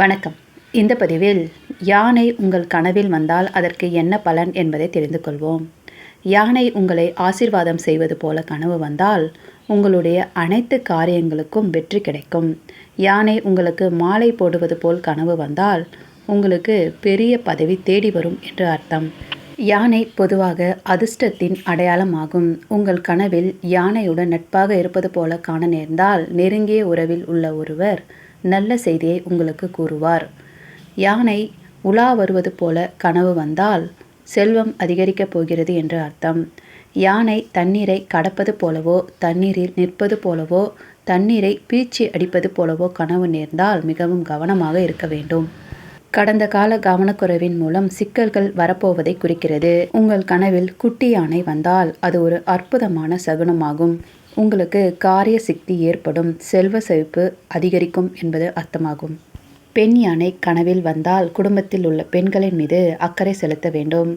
வணக்கம். இந்த பதிவில் யானை உங்கள் கனவில் வந்தால் அதற்கு என்ன பலன் என்பதை தெரிந்து கொள்வோம். யானை உங்களை ஆசிர்வாதம் செய்வது போல கனவு வந்தால் உங்களுடைய அனைத்து காரியங்களுக்கும் வெற்றி கிடைக்கும். யானை உங்களுக்கு மாலை போடுவது போல் கனவு வந்தால் உங்களுக்கு பெரிய பதவி தேடி வரும் என்று அர்த்தம். யானை பொதுவாக அதிர்ஷ்டத்தின் அடையாளமாகும். உங்கள் கனவில் யானையுடன் நட்பாக இருப்பது போல காண நேர்ந்தால் நெருங்கிய உறவில் உள்ள ஒருவர் நல்ல செய்தியை உங்களுக்கு கூறுவார். யானை உலா வருவது போல கனவு வந்தால் செல்வம் அதிகரிக்கப் போகிறது என்று அர்த்தம். யானை தண்ணீரை கடப்பது போலவோ தண்ணீரில் நிற்பது போலவோ தண்ணீரை பீச்சி அடிப்பது போலவோ கனவு நேர்ந்தால் மிகவும் கவனமாக இருக்க வேண்டும். கடந்த கால கவனக்குறைவின் மூலம் சிக்கல்கள் வரப்போவதை குறிக்கிறது. உங்கள் கனவில் குட்டி யானை வந்தால் அது ஒரு அற்புதமான சகுனமாகும். உங்களுக்கு காரிய சக்தி ஏற்படும் செல்வ செழிப்பு அதிகரிக்கும் என்பது அர்த்தமாகும். பெண் யானை கனவில் வந்தால் குடும்பத்தில் உள்ள பெண்களின் மீது அக்கறை செலுத்த வேண்டும்.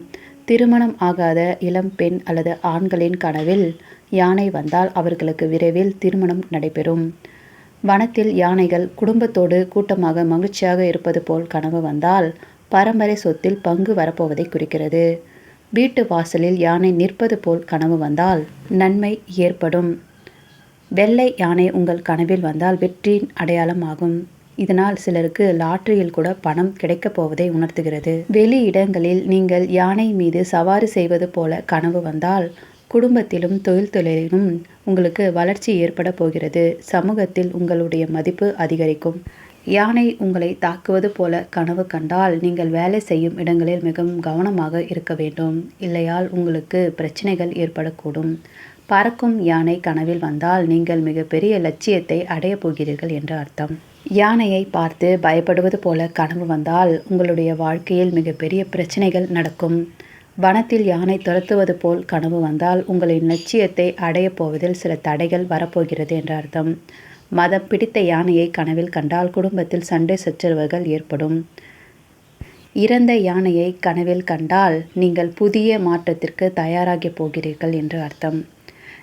திருமணம் ஆகாத இளம் பெண் அல்லது ஆண்களின் கனவில் யானை வந்தால் அவர்களுக்கு விரைவில் திருமணம் நடைபெறும். வனத்தில் யானைகள் குடும்பத்தோடு கூட்டமாக மகிழ்ச்சியாக இருப்பது போல் கனவு வந்தால் பரம்பரை சொத்தில் பங்கு வரப்போவதை குறிக்கிறது. வீட்டு வாசலில் யானை நிற்பது போல் கனவு வந்தால் நன்மை ஏற்படும். வெள்ளை யானை உங்கள் கனவில் வந்தால் வெற்றியின் அடையாளமாகும். இதனால் சிலருக்கு லாட்டரியில் கூட பணம் கிடைக்கப் போவதை உணர்த்துகிறது. வெளி இடங்களில் நீங்கள் யானை மீது சவாரி செய்வது போல கனவு வந்தால் குடும்பத்திலும் தொழில் தொழிலிலும் உங்களுக்கு வளர்ச்சி ஏற்பட போகிறது. சமூகத்தில் உங்களுடைய மதிப்பு அதிகரிக்கும். யானை உங்களை தாக்குவது போல கனவு கண்டால் நீங்கள் வேலை செய்யும் இடங்களில் மிகவும் கவனமாக இருக்க வேண்டும். இல்லையால் உங்களுக்கு பிரச்சனைகள் ஏற்படக்கூடும். பறக்கும் யானை கனவில் வந்தால் நீங்கள் மிகப்பெரிய லட்சியத்தை அடையப் போகிறீர்கள் என்று அர்த்தம். யானையை பார்த்து பயப்படுவது போல கனவு வந்தால் உங்களுடைய வாழ்க்கையில் மிகப்பெரிய பிரச்சனைகள் நடக்கும். வனத்தில் யானை துரத்துவது போல் கனவு வந்தால் உங்களின் லட்சியத்தை அடையப் போவதில் சில தடைகள் வரப்போகிறது என்ற அர்த்தம். மதம் பிடித்த யானையை கனவில் கண்டால் குடும்பத்தில் சண்டை சச்சரவுகள் ஏற்படும். இறந்த யானையை கனவில் கண்டால் நீங்கள் புதிய மாற்றத்திற்கு தயாராகி போகிறீர்கள் என்று அர்த்தம்.